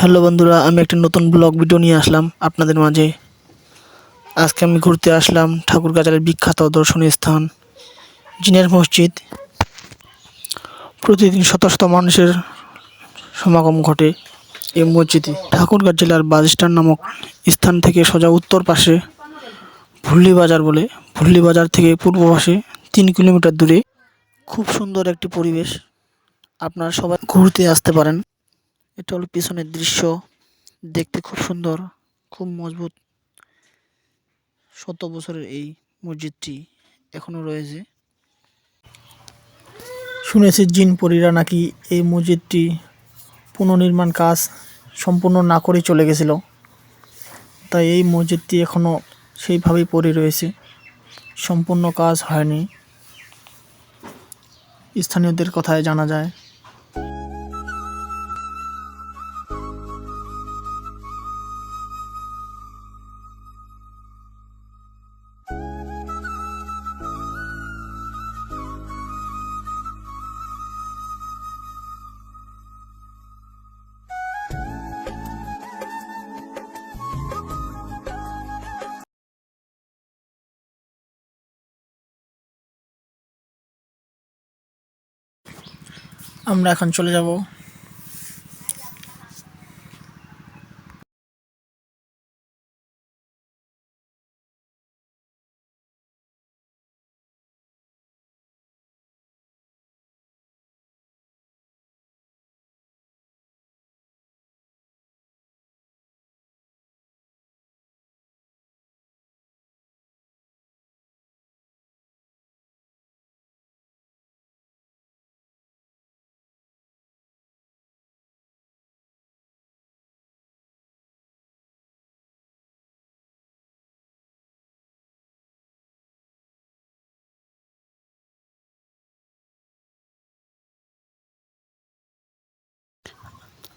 Hello বন্ধুরা, আমি একটা নতুন ব্লগ ভিডিও নিয়ে আসলাম আপনাদের মাঝে। আজকে আমি ঘুরতে আসলাম ঠাকুরগাছালের বিখ্যাত দর্শনীয় স্থান, জিনের মসজিদ। প্রতিদিন শত শত মানুষের সমাগম ঘটে এই মসজিদে। ঠাকুরগাঁ জেলার বাজিস্টান নামক স্থান থেকে সোজা উত্তর পাশে ভুল্লি বাজার বলে। ভুল্লি বাজার থেকে পূর্ব পাশে তিন কিলোমিটার দূরে। খুব সুন্দর একটি পরিবেশ। আপনারা সবাই ঘুরতে আসতে পারেন। এটা হলো পিছনের দৃশ্য। দেখতে খুব সুন্দর, খুব মজবুত। শত বছরের এই মসজিদটি এখনও রয়েছে। শুনেছি জিন পরীরা নাকি এই মসজিদটি পুনর্নির্মাণ কাজ সম্পূর্ণ না করে চলে গেছিল। তাই এই মসজিদটি এখনও সেইভাবেই পড়ে রয়েছে। সম্পূর্ণ কাজ হয়নি। স্থানীয়দের কথায় জানা যায়। আমরা এখন চলে যাব।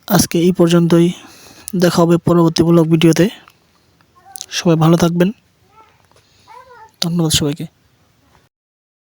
আজকে এই পর্যন্তই। দেখা হবে পরবর্তী ব্লগ ভিডিওতে। সবাই ভালো থাকবেন। ধন্যবাদ সবাইকে।